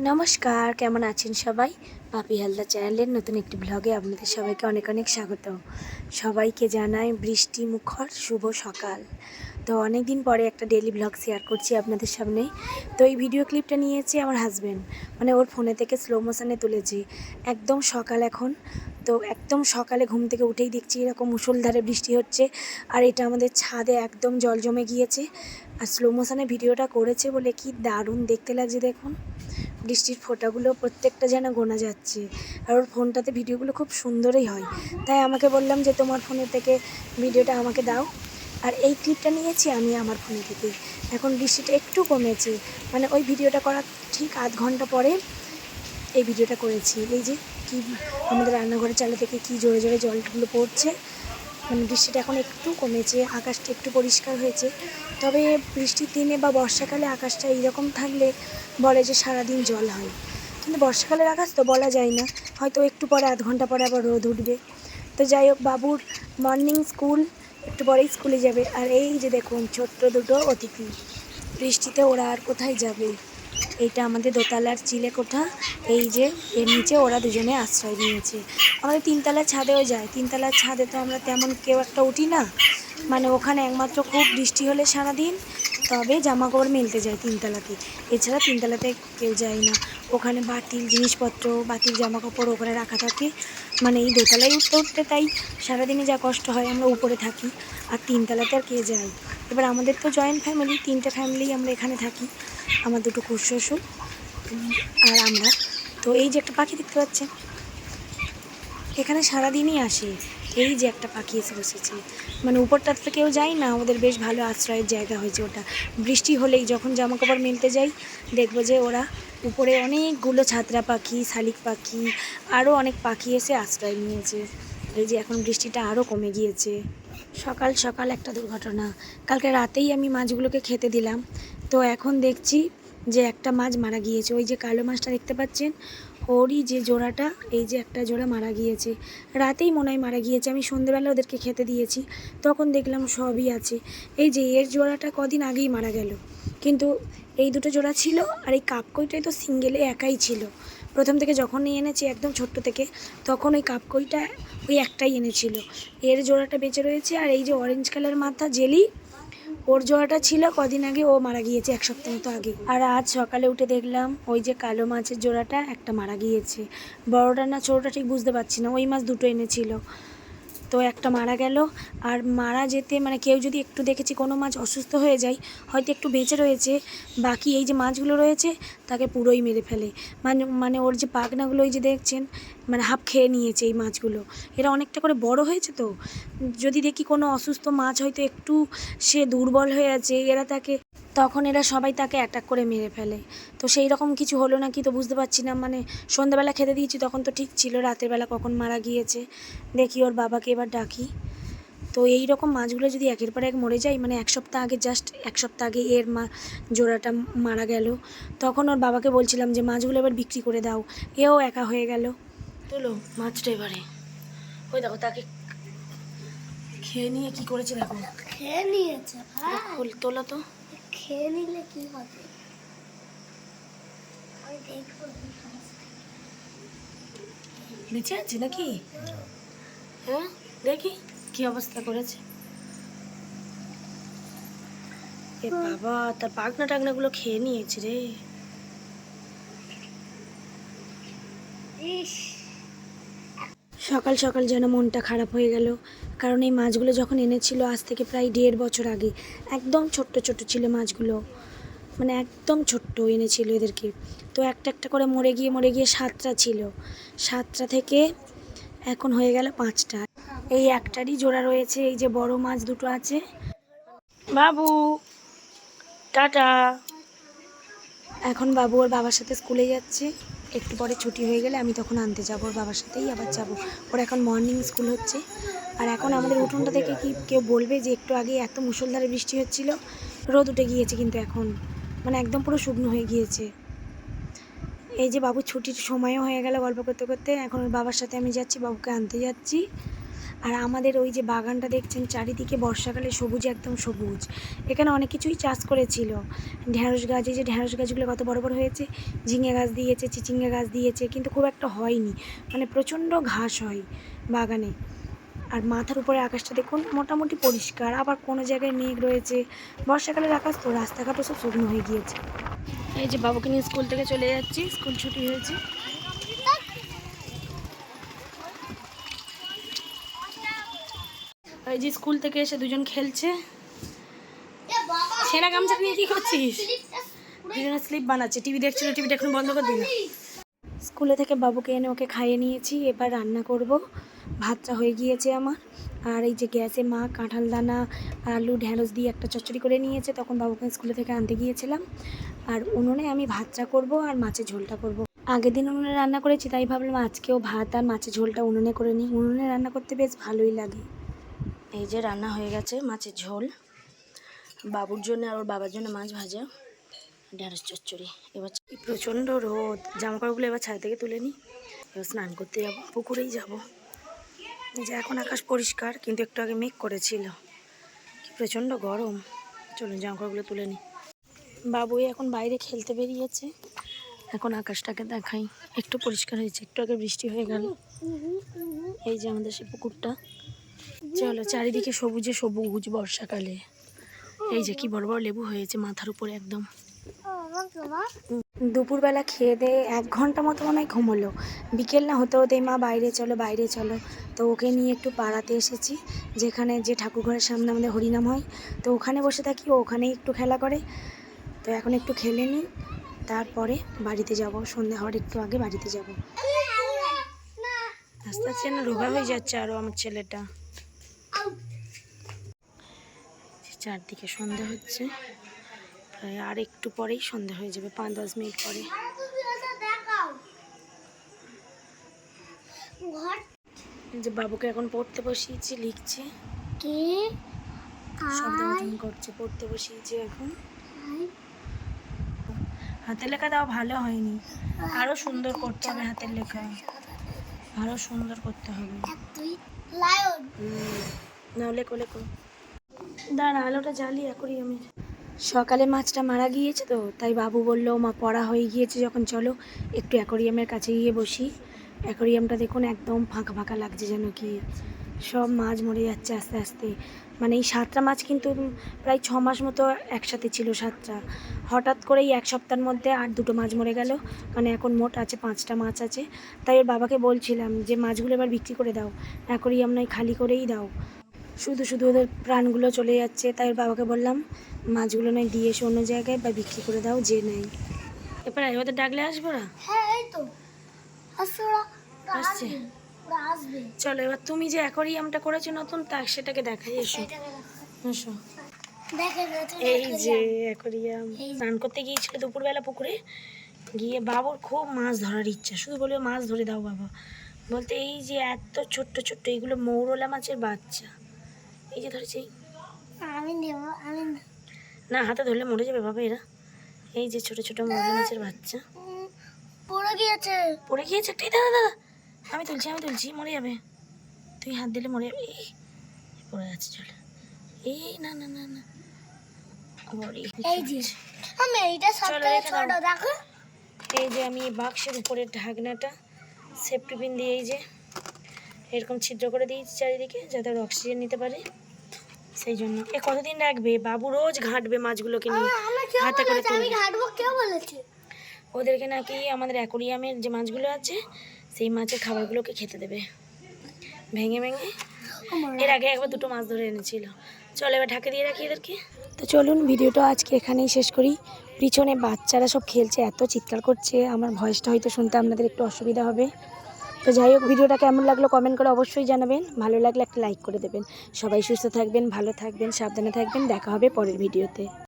নমস্কার, কেমন আছেন সবাই? পাপি হালদা চ্যানেলের নতুন একটি ব্লগে আপনাদের সবাইকে অনেক অনেক স্বাগত। সবাইকে জানাই বৃষ্টি মুখর শুভ সকাল। তো অনেক দিন পরে একটা ডেলি ব্লগ শেয়ার করছি আপনাদের সামনে। তো এই ভিডিও ক্লিপটা নিয়েছে আমার হাজব্যান্ড মানে ওর ফোনে থেকে স্লো মোশনে তুলেছি। একদম সকাল এখন। তো একদম সকালে ঘুম থেকে উঠেই দেখছি এরকম মুষলধারে বৃষ্টি হচ্ছে। আর এটা আমাদের ছাদে একদম জল জমে গিয়েছে। আর স্লো মোশনে ভিডিওটা করেছে বলে কি দারুণ দেখতে লাগছে দেখুন। বৃষ্টির ফোঁটাগুলো প্রত্যেকটা যেন গোনা যাচ্ছে। আর ওর ফোনটাতে ভিডিওগুলো খুব সুন্দরই হয়। তাই আমাকে বললাম যে, তোমার ফোনে থেকে ভিডিওটা আমাকে দাও। আর এই ক্লিপটা নিয়েছি আমি আমার ফোন থেকে। এখন বৃষ্টিটা একটু কমেছে। মানে ওই ভিডিওটা করার ঠিক আধ ঘণ্টা পরে এই ভিডিওটা করেছি। এই যে কি আমাদের রান্নাঘরের চালা থেকে কি জোরে জোরে জলগুলো পড়ছে বৃষ্টিটা এখন একটু কমেছে, আকাশটা একটু পরিষ্কার হয়েছে। তবে বৃষ্টির দিনে বা বর্ষাকালে আকাশটা এইরকম থাকলে বলে যে সারাদিন জল হয়। কিন্তু বর্ষাকালের আকাশ তো বলা যায় না, হয়তো একটু পরে, আধ ঘণ্টা পরে আবার রোদ উঠবে। তো যাই হোক, বাবুর মর্নিং স্কুল একটু পরেই স্কুলে যাবে। আর এই যে দেখুন, ছোট্ট দুটো অতিথি। বৃষ্টিতে ওরা আর কোথায় যাবে? এইটা আমাদের দোতলার চিলে কোঠা। এই যে, এর নিচে ওরা দুজনে আশ্রয় নিয়েছে। আমাদের তিনতলার ছাদেও যায়। তিনতলার ছাদে তো আমরা তেমন কেউ একটা উঠি না। মানে ওখানে একমাত্র খুব বৃষ্টি হলে সারাদিন। তবে জামা কাপড় মেলতে যায় তিনতলাতে। এছাড়া তিনতলাতে কেউ যায় না। ওখানে বাতিল জিনিসপত্র, বাতিল জামা কাপড় ওখানে রাখা থাকে। মানে এই দোতলায় উঠতে উঠতে তাই সারাদিনে যা কষ্ট হয় আমরা উপরে থাকি, আর তিনতলাতে আর কে যায় এবার আমাদের তো জয়েন্ট ফ্যামিলি তিনটে ফ্যামিলি আমরা এখানে থাকি, আমার দুটো কুশ্বশুর আর আমরা। তো এই যে একটা পাখি দেখতে পাচ্ছেন? এখানে সারাদিনই আসে। এই যে একটা পাখি এসে বসেছে। মানে উপরটাতে তো কেউ যায় না আমাদের বেশ ভালো আশ্রয়ের জায়গা হয়েছে ওটা। বৃষ্টি হলেই যখন জামা কাপড় মেলতে যাই, দেখব যে ওরা উপরে অনেকগুলো ছাত্রা পাখি, শালিক পাখি আরও অনেক পাখি এসে আশ্রয় নিয়েছে। এই যে এখন বৃষ্টিটা আরও কমে গিয়েছে। সকাল সকাল একটা দুর্ঘটনা। কালকে রাতেই আমি মাছগুলোকে খেতে দিলাম। তো এখন দেখছি যে একটা মাছ মারা গিয়েছে। ওই যে কালো মাছটা দেখতে পাচ্ছেন? ওরই যে জোড়াটা, এই যে একটা জোড়া মারা গিয়েছে। রাতেই মনে হয় মারা গিয়েছে, আমি সন্ধেবেলা ওদেরকে খেতে দিয়েছি। তখন দেখলাম সবই আছে। এই যে এর জোড়াটা কদিন আগেই মারা গেল। কিন্তু এই দুটো জোড়া ছিল আর এই কাপকইটাই তো সিঙ্গেলে একাই ছিল। প্রথম থেকে যখনই এনেছি একদম ছোট্ট থেকে, তখন ওই কাপকইটা ওই একটাই এনেছিল। এর জোড়াটা বেঁচে রয়েছে আর এই যে অরেঞ্জ কালার মাথা জেলি ওর জোড়াটা ছিল কদিন আগে, ও মারা গিয়েছে এক সপ্তাহ মতো আগে। আর আজ সকালে উঠে দেখলাম ওই যে কালো মাছের জোড়াটা একটা মারা গিয়েছে। বড়টা না ছোটোটা ঠিক বুঝতে পারছি না, ওই মাছ দুটো এনেছিল। তো একটা মারা গেল। আর মারা যেতে মানে কেউ যদি একটু দেখেছি কোনো মাছ অসুস্থ হয়ে যায়, হয়তো একটু বেঁচে রয়েছে, বাকি এই যে মাছগুলো রয়েছে, তাকে পুরোই মেরে ফেলে। মানে মানে ওর যে পাখনাগুলো ওই যে দেখছেন মানে হাফ খেয়ে নিয়েছে এই মাছগুলো। এরা অনেকটা করে বড় হয়েছে তো? যদি দেখি কোনো অসুস্থ মাছ হয়তো একটু সে দুর্বল হয়ে আছে, এরা তাকে তখন এরা সবাই তাকে অ্যাটাক করে মেরে ফেলে। তো সেই রকম কিছু হলো না কি তো বুঝতে পারছি না। মানে সন্ধ্যাবেলা খেতে দিয়েছি তখন তো ঠিক ছিল রাতের বেলা কখন মারা গিয়েছে। দেখি ওর বাবাকে এবার ডাকি। তো এই রকম মাছগুলো যদি একের পর এক মরে যায় মানে এক সপ্তাহ আগে জাস্ট এক সপ্তাহ আগে এর মা জোড়াটা মারা গেল। তখন ওর বাবাকে বলছিলাম যে মাছগুলো এবার বিক্রি করে দাও। এও একা হয়ে গেল। তোলো মাছটা এবারে। ওই দেখো তাকে খেয়ে নিয়ে কি করেছে দেখো। খেয়ে নিয়েছে তোলো তো। খেয়ে নিলে কি হবে? বেঁচে আছে নাকি? হ্যাঁ দেখি কি অবস্থা করেছে। এ বাবা তার পাখনা টাকনাগুলো খেয়ে নিয়েছে রে। ইস। সকাল সকাল যেন মনটা খারাপ হয়ে গেল। কারণ এই মাছগুলো যখন এনেছিল, আজ থেকে প্রায় দেড় বছর আগে, একদম ছোট্ট ছোট্ট ছিল মাছগুলো। মানে একদম ছোট্ট এনেছিল এদেরকে। তো একটা একটা করে মরে গিয়ে মরে গিয়ে সাতটা ছিল। সাতটা থেকে এখন হয়ে গেল পাঁচটা। এই একটারই জোড়া রয়েছে, এই যে বড় মাছ দুটো আছে। বাবু, টাটা। এখন বাবু ওর বাবার সাথে স্কুলে যাচ্ছে। একটু পরে ছুটি হয়ে গেলে আমি তখন আনতে যাব, ওর বাবার সাথেই আবার যাব। ওর এখন মর্নিং স্কুল হচ্ছে। আর এখন আমাদের উঠোনটা থেকে কি কেউ বলবে যে একটু আগে এত মুসলধারে বৃষ্টি হচ্ছিল, রোদ উঠে গিয়েছে কিন্তু এখন। মানে একদম পুরো শুকনো হয়ে গিয়েছে। এই যে বাবু ছুটির সময়ও হয়ে গেল গল্প করতে করতে, এখন ওর বাবার সাথে আমি যাচ্ছি, বাবুকে আনতে যাচ্ছি। আর আমাদের ওই যে বাগানটা দেখছেন, চারিদিকে বর্ষাকালে সবুজ, একদম সবুজ। এখানে অনেক কিছুই চাষ করেছিল। ঢ্যাঁড়স গাছ, এই যে ঢ্যাঁড়স গাছগুলো কত বড় বড় হয়েছে, ঝিঙে গাছ দিয়েছে, চিচিঙ্গা গাছ দিয়েছে, কিন্তু খুব একটা হয়নি। মানে প্রচণ্ড ঘাস হয় বাগানে। আর মাথার উপরে আকাশটা দেখুন, মোটামুটি পরিষ্কার। আবার কোনো জায়গায় মেঘ রয়েছে। বর্ষাকালের আকাশ তো, রাস্তাঘাটও সব শুকনো হয়ে গিয়েছে। এই যে বাবুকে নিয়ে স্কুল থেকে চলে যাচ্ছি, স্কুল ছুটি হয়েছে। এই যে স্কুল থেকে এসে দুজন খেলছে। ছেঁড়া গামছা নিয়ে কি করছিস? দুজনে স্লিপ বানাচ্ছে টিভি দেখছিল টিভিটা এখন বন্ধ করে দিল। স্কুলে থেকে বাবুকে এনে ওকে খাইয়ে নিয়েছি এবার রান্না করব। ভাতটা হয়ে গিয়েছে আমার। আর এই যে গ্যাসে মা কাঁঠাল দানা আলু ঢ্যাঁড়স দিয়ে একটা চচ্চড়ি করে নিয়েছে তখন বাবুকে স্কুলে থেকে আনতে গিয়েছিলাম। আর উনুনে আমি ভাতটা করব আর মাছের ঝোলটা করব। আগের দিন উনুনে রান্না করেছি তাই ভাবলাম আজকেও ভাত আর মাছের ঝোলটা উনুনে করে নিই। উনুনে রান্না করতে বেশ ভালোই লাগে। এই যে রান্না হয়ে গেছে মাছের ঝোল। বাবুর জন্য আর ওর বাবার জন্য মাছ ভাজা। ঢেঁড়স চচ্চড়ি। এবার প্রচণ্ড রোদ। জামা কাপড়গুলো এবার ছাদ থেকে তুলে নিই এবার স্নান করতে যাব, পুকুরেই যাব। যে এখন আকাশ পরিষ্কার, কিন্তু একটু আগে মেঘ করেছিল। প্রচণ্ড গরম। চলুন জামা কাপড়গুলো তুলে নিই বাবুই এখন বাইরে খেলতে বেরিয়েছে। এখন আকাশটাকে দেখাই। একটু পরিষ্কার হয়েছে, একটু আগে বৃষ্টি হয়ে গেল। এই যে আমাদের সে পুকুরটা। চলো, চারিদিকে সবুজে সবুজ বর্ষাকালে। এই যে কি বড় বড় লেবু হয়েছে মাথার উপরে একদম। দুপুরবেলা খেয়ে দিয়ে এক ঘণ্টা মতো মনে হয় ঘুমোলো। বিকেল না হতে হতেই মা, বাইরে চলো বাইরে চলো। তো ওকে নিয়ে একটু পাড়াতে এসেছি, যেখানে যে ঠাকুর ঘরের সামনে আমাদের হরিনাম হয়। তো ওখানে বসে থাকি ওখানেই একটু খেলা করে। তো এখন একটু খেলে নিই, তারপরে বাড়িতে যাব। সন্ধ্যা হওয়ার একটু আগে বাড়িতে যাব। আস্তে আস্তে না রোগা হয়ে যাচ্ছে আরও আমার ছেলেটা। চারদিকে সন্ধ্যা হচ্ছে। প্রায় আর একটু পরেই সন্ধ্যা হয়ে যাবে পাঁচ দশ মিনিট পরে। যে বাবুকে এখন পড়তে বসিয়েছি লিখছে। কে করছে পড়তে বসিয়েছি এখন। হাতের লেখা দাও ভালো হয়নি। আরও সুন্দর করতে হবে হাতের লেখা। আরও সুন্দর করতে হবে। তুই লায়ন। না লেখো লেখো। দাঁড়া, আলোটা জ্বালিয়ে করি সকালে মাছটা মারা গিয়েছে তো, তাই বাবু বলল, মা, পড়া হয়ে গিয়েছে যখন, চলো একটু অ্যাকোরিয়ামের কাছে গিয়ে বসি। অ্যাকোরিয়ামটা দেখুন একদম ফাঁকা ফাঁকা লাগছে যেন কি। সব মাছ মরে যাচ্ছে আস্তে আস্তে। মানে এই সাতটা মাছ কিন্তু প্রায় ছ মাস মতো একসাথে ছিল সাতটা। হঠাৎ করেই এক সপ্তাহের মধ্যে আর দুটো মাছ মরে গেল। মানে এখন মোট আছে পাঁচটা মাছ আছে। তাই ওর বাবাকে বলছিলাম যে, মাছগুলো এবার বিক্রি করে দাও। অ্যাকোরিয়াম নয়, খালি করেই দাও। শুধু শুধু ওদের প্রাণগুলো চলে যাচ্ছে তাই বাবাকে বললাম মাছগুলো নয় দিয়ে এসে অন্য জায়গায় বা বিক্রি করে দাও যে নেই এবার ওদের ডাকলে আসব না? হ্যাঁ এই তো। আসছে চলো এবার তুমি যে অ্যাকোরিয়ামটা করেছ নতুন তা সেটাকে দেখাই এসো। এসো। এই যে অ্যাকোরিয়াম। স্নান করতে গিয়েছিল দুপুরবেলা পুকুরে গিয়ে বাবুর খুব মাছ ধরার ইচ্ছা শুধু বলবে মাছ ধরে দাও বাবা। বলতে এই যে এত ছোট্ট ছোট্ট এইগুলো মৌরলা মাছের বাচ্চা। এই যে ধরেছি আমি নেব আমি না হাতে ধরলে মরে যাবে বাবা এরা। এই যে ছোট ছোট মাছের বাচ্চা। পড়ে গিয়েছে। পড়ে গিয়েছে একটাই দাদা দাদা। আমি তুলছি আমি তুলছি মরে যাবে। তুই হাত দিলে মরে যাবে। এই পড়ে যাচ্ছে চল। এই না না না না। এই যে আমি এইটা সব থেকে ছোট দেখো। এই যে আমি বাক্সের উপরের ঢাকনাটা সেফটি পিন দিয়ে এই যে এরকম ছিদ্র করে দিয়েছি চারিদিকে যাতে ওরা অক্সিজেন নিতে পারে। সেই জন্য। এ কতদিন রাখবে? বাবু রোজ ঘাঁটবে মাছগুলোকে নিয়ে। হাতে করে কেউ বলেছে। ওদেরকে নাকি আমাদের অ্যাকোরিয়ামের যে মাছগুলো আছে সেই মাছের খাবারগুলোকে খেতে দেবে। ভেঙে ভেঙে। এর আগে একবার দুটো মাছ ধরে এনেছিল। চলো এবার ঢাকে দিয়ে রাখি এদেরকে। তো চলুন ভিডিওটা আজকে এখানেই শেষ করি। পিছনে বাচ্চারা সব খেলছে এত চিৎকার করছে। আমার ভয়েসটা হয়তো শুনতে আপনাদের একটু অসুবিধা হবে। তো যাই হোক, ভিডিওটা কেমন লাগল কমেন্ট করে অবশ্যই জানাবেন। ভালো লাগলে একটা লাইক করে দেবেন। সবাই সুস্থ থাকবেন, ভালো থাকবেন, সাবধানে থাকবেন। দেখা হবে পরের ভিডিওতে।